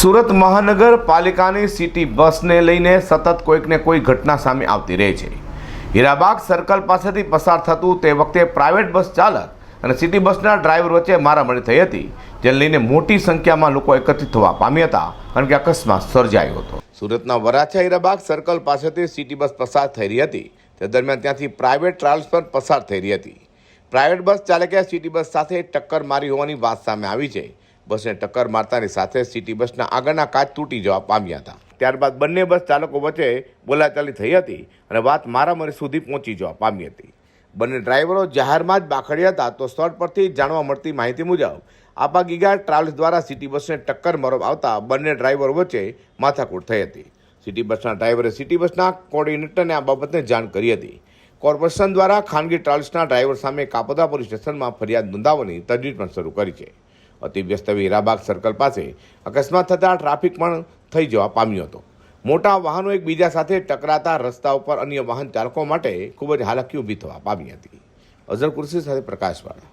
સુરત મહાનગરપાલિકાની સિટી બસને લઈને સતત કોઈકને કોઈ ઘટના સામે આવતી રહે છે. હીરાબાગ સર્કલ પાસેથી પસાર થતું તે વખતે પ્રાઇવેટ બસ ચાલક અને સિટી બસના ડ્રાઈવર વચ્ચે મારામારી થઈ હતી, જેને લઈને મોટી સંખ્યામાં લોકો એકત્રિત થવા પામ્યા હતા કારણ કે અકસ્માત સર્જાયો હતો. સુરતના વરાછા હીરાબાગ સર્કલ પાસેથી સિટી બસ પસાર થઈ રહી હતી. તે દરમિયાન ત્યાંથી પ્રાઇવેટ ટ્રાવેલ્સ પણ પસાર થઈ રહી હતી. પ્રાઇવેટ બસ ચાલકે સિટી બસ સાથે ટક્કર મારી હોવાની વાત સામે આવી છે. બસને ટક્કર મારતાની સાથે સિટી બસના આગળના કાચ તૂટી જવા પામ્યા હતા. ત્યારબાદ બંને બસ ચાલકો વચ્ચે બોલાચાલી થઈ હતી અને વાત મારામારી સુધી પહોંચી જવા પામી હતી. બંને ડ્રાઈવરો જાહેરમાં જ બાખડ્યા હતા તો સ્થળ પરથી જાણવા મળતી માહિતી મુજબ, આપા ગીગા ટ્રાવેલ્સ દ્વારા સિટી બસને ટક્કર મરવા આવતા બંને ડ્રાઈવરો વચ્ચે માથાકૂટ થઈ હતી. સિટી બસના ડ્રાઈવરે સિટી બસના કોર્ડિનેટરને આ બાબતને જાણ કરી હતી. કોર્પોરેશન દ્વારા ખાનગી ટ્રાવેલ્સના ડ્રાઈવર સામે કાપોદા પોલીસ સ્ટેશનમાં ફરિયાદ નોંધાવવાની તજવીજ પણ શરૂ કરી છે. અતિ વ્યસ્ત હીરાબાગ સર્કલ પાસે અકસ્માત થતાં ટ્રાફિક પણ થઈ જવા પામ્યો હતો. મોટા વાહનો એકબીજા સાથે ટકરાતા રસ્તા ઉપર અન્ય વાહન ચાલકો માટે ખૂબ જ હાલાકી ઊભી થવા પામી હતી. અઝર કુર્સી સાથે પ્રકાશવાળા.